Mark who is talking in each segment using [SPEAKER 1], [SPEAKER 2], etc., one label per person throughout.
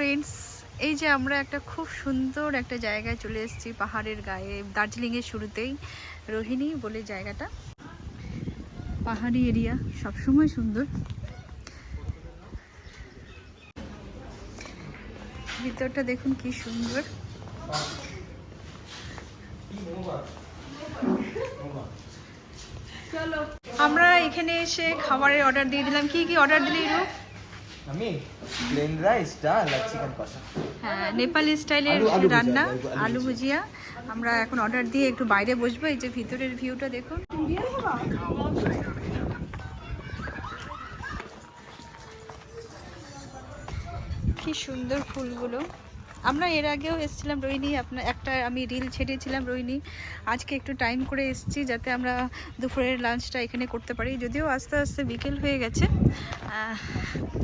[SPEAKER 1] Friends এই যে আমরা একটা খুব সুন্দর একটা জায়গায় চলে এসেছি, পাহাড়ের গায়ে, দার্জিলিংয়ের শুরুতেই। রোহিণী বলে জায়গাটা। পাহাড়ি এরিয়া, সবসময় সুন্দর। ভিতরটা দেখুন কি সুন্দর। আমরা এখানে এসে খাবারের অর্ডার দিয়ে দিলাম। কি কি অর্ডার দিলি রূপ?
[SPEAKER 2] আমি প্লেন রাইস ডাল আর চিকেন কষা
[SPEAKER 1] হ্যাঁ নেপালি স্টাইলের রান্না
[SPEAKER 2] আলু
[SPEAKER 1] ভুজিয়া। আমরা এখন অর্ডার দিয়ে একটু বাইরে বসবো এই যে ভিতরের ভিউটা দেখুন। কি সুন্দর ফুলগুলো। আমরা এর আগেও এসেছিলাম রোহিণী, আপনার একটা আমি রিল ছেড়েছিলাম রোহিণী। আজকে একটু টাইম করে এসেছি যাতে আমরা দুপুরের লাঞ্চটা এখানে করতে পারি। যদিও আস্তে আস্তে বিকেল হয়ে গেছে।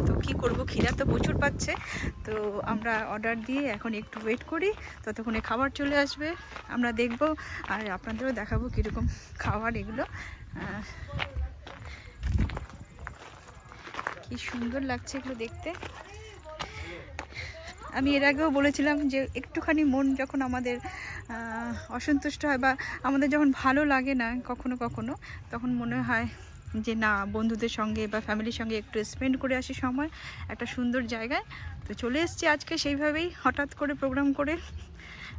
[SPEAKER 1] তো কি করব, খিদা তো প্রচুর পাচ্ছে। তো আমরা অর্ডার দিয়ে এখন একটু ওয়েট করি। ততক্ষণে খাবার চলে আসবে। আমরা দেখব আর আপনাদেরও দেখাবো কীরকম খাবার এগুলো। কি সুন্দর লাগছে এগুলো দেখতে। আমি এর আগেও বলেছিলাম যে একটুখানি মন যখন আমাদের অসন্তুষ্ট হয় বা আমাদের যখন ভালো লাগে না কখনো কখনো, তখন মনে হয় যে না, বন্ধুদের সঙ্গে বা ফ্যামিলির সঙ্গে একটু স্পেন্ড করে আসি সময়, একটা সুন্দর জায়গায়। তো চলে এসেছি আজকে সেইভাবেই, হঠাৎ করে প্রোগ্রাম করে।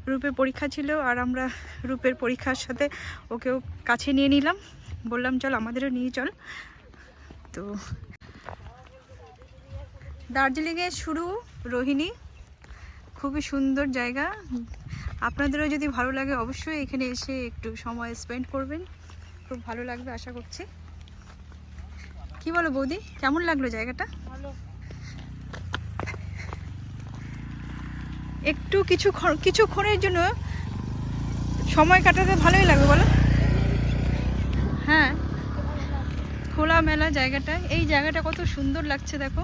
[SPEAKER 1] রূপের পরীক্ষা ছিল আর আমরা রূপের পরীক্ষার সাথে ওকেও কাছে নিয়ে নিলাম। বললাম, চল, আমাদেরও নিয়ে চল। তো দার্জিলিংয়ে শুরু, রোহিণী খুবই সুন্দর জায়গা। আপনাদেরও যদি ভালো লাগে অবশ্যই এখানে এসে একটু সময় স্পেন্ড করবেন। খুব ভালো লাগবে আশা করছি। কি বলো বৌদি কেমন লাগল জায়গাটা? একটু কিছু কিছুক্ষণের জন্য সময় কাটাতে ভালোই লাগবে বলো। হ্যাঁ খোলামেলা জায়গাটা। এই জায়গাটা কত সুন্দর লাগছে দেখো।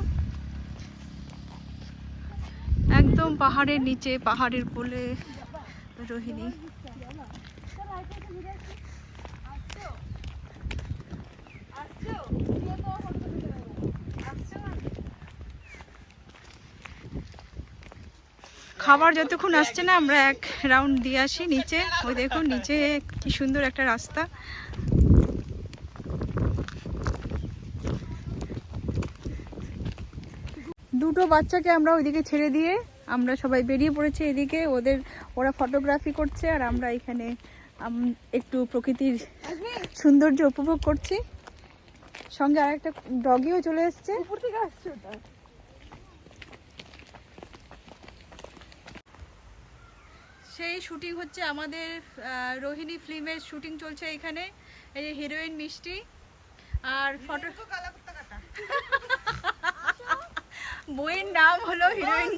[SPEAKER 1] একদম পাহাড়ের নিচে, পাহাড়ের কোলে রোহিণী। খাবার যতক্ষণ আসছে না, আমরা এক রাউন্ড দিয়ে আসি নিচে। ওই দেখুন, নিচে কি সুন্দর একটা রাস্তা। দুটো বাচ্চাকে আমরা ওইদিকে ছেড়ে দিয়ে আমরা সবাই বেরিয়ে পড়েছি এদিকে ওদের ওরা ফটোগ্রাফি করছে আর আমরা এখানে একটু প্রকৃতির সৌন্দর্য উপভোগ করছি। সঙ্গে আরেকটা ডগিও চলে এসছে। সেই শুটিং হচ্ছে আমাদের আহ, রোহিণী ফিল্মের শুটিং চলছে এখানে। এই যে হিরোইন মিষ্টি। আর ফটো বইয়ের নাম হলো হিরোইন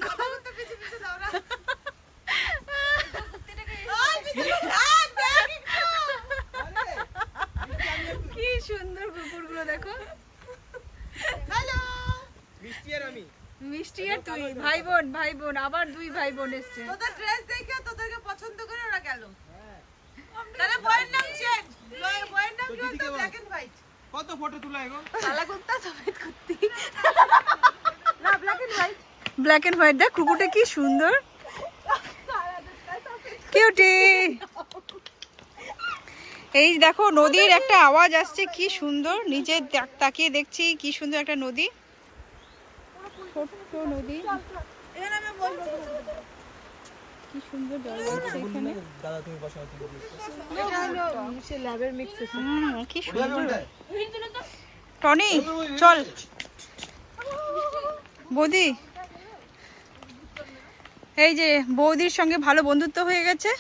[SPEAKER 1] কি সুন্দর কুকুরগুলো দেখো
[SPEAKER 2] মিষ্টি আর আমি
[SPEAKER 1] মিষ্টি আর তুই ভাই বোন ভাই বোন আবার দুই ভাই বোন এসছে
[SPEAKER 3] তোদের ড্রেস দেখে তোদেরকে পছন্দ করে ওরা গেল তাহলে বইয়ের নাম চেঞ্জ বইয়ের নাম কি বলতো ব্ল্যাক এন্ড হোয়াইট
[SPEAKER 2] কত ফটো তোলা এখন
[SPEAKER 3] কালা কুত্তা সফেদ কুত্তি ব্ল্যাক এন্ড হোয়াইট
[SPEAKER 1] দেখ কুকুরটা কি সুন্দর কিউটি এই দেখো নদীর একটা আওয়াজ আসছে কি সুন্দর নিচে তাকিয়ে দেখছি কি সুন্দর একটা নদী ছোট্ট নদী
[SPEAKER 3] এখানে আমি বলব
[SPEAKER 1] কি সুন্দর জল যাচ্ছে এখানে
[SPEAKER 2] দাদা তুমি বসো তুমি
[SPEAKER 3] এটা হলো সে ল্যাবের মিক্স
[SPEAKER 1] হুম কি সুন্দর টনি চল বৌদি? এই যে বৌদির সঙ্গে ভালো বন্ধুত্ব হয়ে গেছে।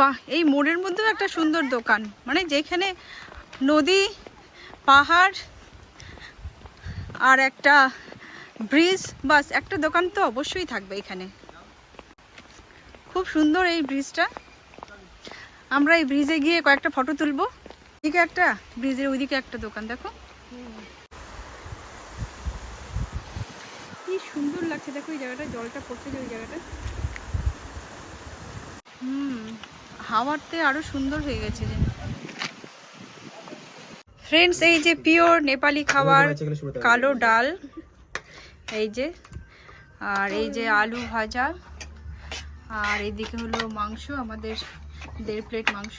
[SPEAKER 1] বাহ এই মোড়ের মধ্যেও একটা সুন্দর দোকান। মানে যেখানে নদী, পাহাড় আর একটা ব্রিজ, বাস, একটা দোকান তো অবশ্যই থাকবে এখানে। খুব সুন্দর এই ব্রিজটা। আমরা এই ব্রিজে গিয়ে কয়েকটা ফটো তুলবো। এদিকে একটা ব্রিজের ওইদিকে একটা দোকান দেখো। কি সুন্দর লাগছে দেখো এই জায়গাটা জলটা পড়ছে যে ওই জায়গাটা। হুম হাওয়াতে আরও সুন্দর হয়ে গেছে যে। ফ্রেন্ডস এই যে পিওর নেপালি খাবার কালো ডাল এই যে আর এই যে আলু ভাজা আর এইদিকে হলো মাংস আমাদের দেড় প্লেট মাংস।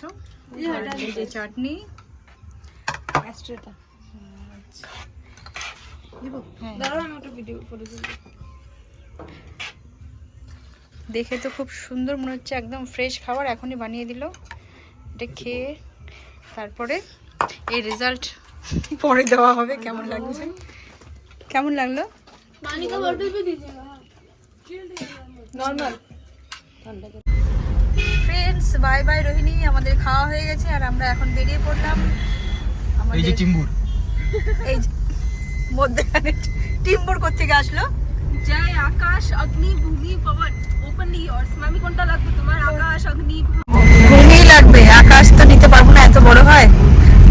[SPEAKER 1] দেখে তো খুব সুন্দর মনে হচ্ছে একদম ফ্রেশ খাবার এখনই বানিয়ে দিল। এটা খেয়ে তারপরে এই রেজাল্ট পরে দেওয়া হবে কেমন লাগছে? কেমন লাগল?
[SPEAKER 4] নর্মাল
[SPEAKER 1] ঠান্ডা বাই বাই রোহিণী আমাদের খাওয়া হয়ে গেছে আর আমরা এখন বেরিয়ে পড়লাম।
[SPEAKER 2] এই যে টিম্বুর।
[SPEAKER 1] এই যে মধ্যখানে টিম্বুর করতে গিয়ে আসলো?
[SPEAKER 4] জয় আকাশ অগ্নি ভূমি পবন। ওপেনলি ইয়ার্স মামি কোনটা লাগবে তোমার? আকাশ অগ্নি
[SPEAKER 1] ভূমি। লাগবে। আকাশ তো নিতে পারব না এত বড় হয়।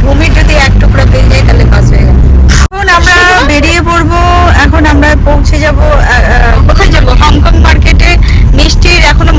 [SPEAKER 1] ভূমি যদি এক টুকরো পেয়ে যায় তাহলে পাস হয়ে গেল। এখন আমরা বেরিয়ে পড়ব। এখন আমরা পৌঁছে যাব কোথায় যাব? হংকং মার্কেটে। মিষ্টির এখনও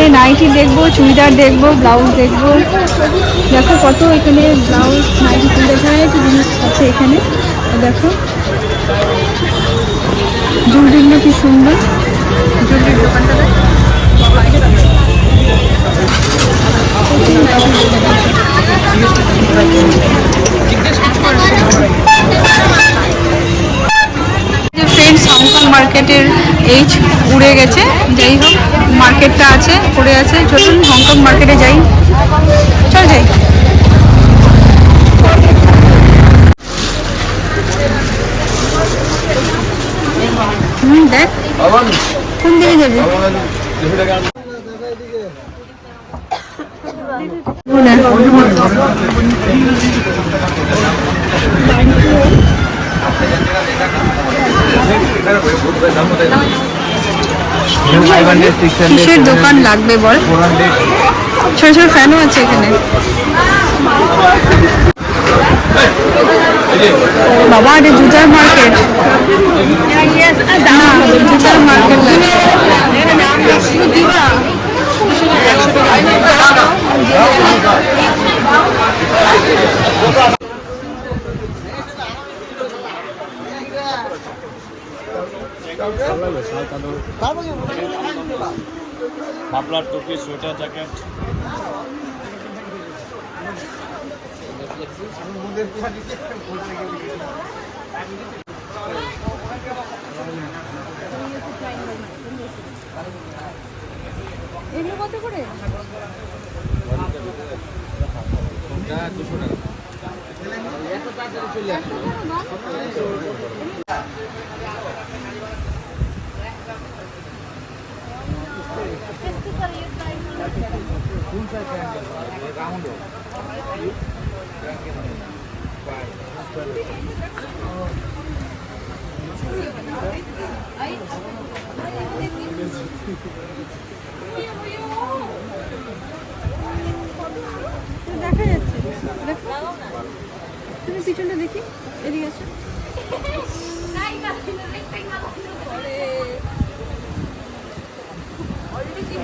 [SPEAKER 1] এখানে নাইটি দেখব, চুড়িদার দেখব, ব্লাউজ দেখব। দেখো কত এখানে ব্লাউজ, নাইটি, চুড়িদার ভ্যারাইটি জিনিস আছে এখানে। দেখো। জুলরিগুলো কি সুন্দর। জুলরির দোকানটা দেখ। হংকং মার্কেটের এইচ উড়ে গেছে। যাই হোক মার্কেটটা আছে, পড়ে আছে। চলুন হংকং মার্কেটে যাই। চল যাই। হুম, দেখ, কোন দিকে যাবি? কিসের দোকান লাগবে বল? ছোট ছোট ফ্যানও আছে এখানে। বাবা এটা জুতার মার্কেট। জুতার মার্কেট
[SPEAKER 5] মাফলার টুপি সোয়েটার জ্যাকেট।
[SPEAKER 1] এগুলো কত করে? দেখা যাচ্ছে। তুমি পিছনটা দেখি এদিকে আছে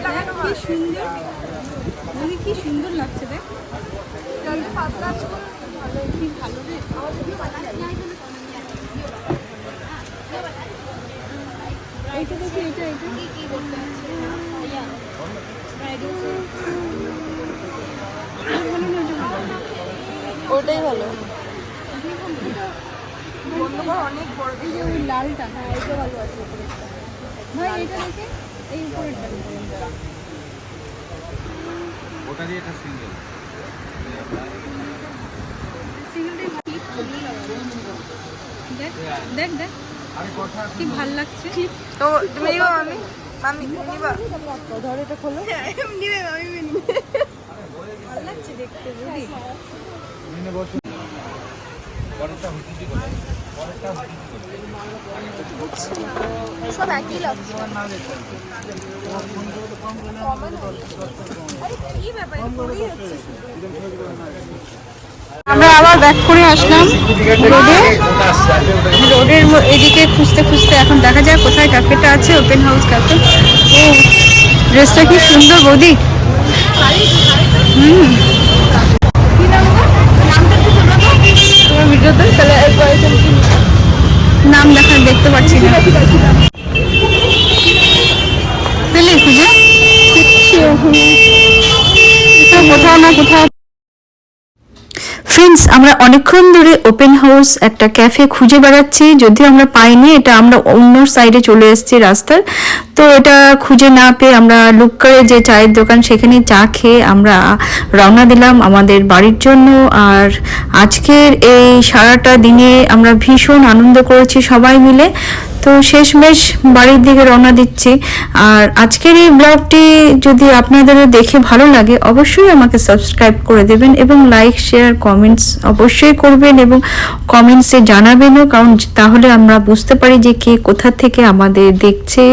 [SPEAKER 4] লাগানো
[SPEAKER 1] কি সুন্দর। মানে কি সুন্দর লাগছে দেখ।
[SPEAKER 4] পাতলা ভালো
[SPEAKER 1] কি ভালো রে। এইটা দেখি এটা এটা কি কি করতে
[SPEAKER 4] ওটাই ভালো। অনেক বড়
[SPEAKER 1] এই যে ওই লালটা হ্যাঁ এটা ভালো আছে। ভাই এটা দেখে এই উপরেরটা।
[SPEAKER 2] ওটা দিয়ে একটা সিঙ্গেল
[SPEAKER 1] দেখ দেখ কি ভালো লাগছে।
[SPEAKER 4] তো তুমি নিবা আমি? মামি নিবা।
[SPEAKER 1] ধর এটা খোলো। নিবে আমি ভালো লাগছে দেখতে বুঝলি?
[SPEAKER 4] সব একই
[SPEAKER 1] আমরা আবার ব্যাক করে আসলাম। রোডে রোডের ম- এদিকে খুঁজতে খুঁজতে এখন দেখা যায় কোথায় ক্যাফেটা আছে ওপেন হাউস ক্যাফে ও ড্রেসটা কি সুন্দর বৌদি। হুম কি নাম গো? নামটা একটু শোনো তো তোমার ভিডিওতে তাহলে একবার নাম দেখা দেখতে পাচ্ছি না। পেলে খুঁজে কোথাও না কোথাও। ফ্রেন্ডস আমরা অনেকক্ষণ ধরে ওপেন হাউস একটা ক্যাফে খুঁজে বেড়াচ্ছি যদিও আমরা পাইনি এটা আমরা অন্য সাইডে চলে এসেছি রাস্তার তো এটা খুঁজে না পেয়ে আমরা লুক্কারে যে চায়ের দোকান, সেখানে চা খেয়ে আমরা রওনা দিলাম আমাদের বাড়ির জন্য। আর আজকের এই সারাটা দিনে আমরা ভীষণ আনন্দ করেছি সবাই মিলে। তো শেষমেশ বাড়ির দিকে রওনা দিচ্ছি। আর আজকের এই ব্লগটি যদি আপনাদের দেখে ভালো লাগে, অবশ্যই আমাকে সাবস্ক্রাইব করে দেবেন এবং লাইক, শেয়ার, কমেন্টস অবশ্যই করবেন এবং কমেন্টসে জানাবেনও। কারণ তাহলে আমরা বুঝতে পারি যে কে কোথা থেকে আমাদের দেখছে।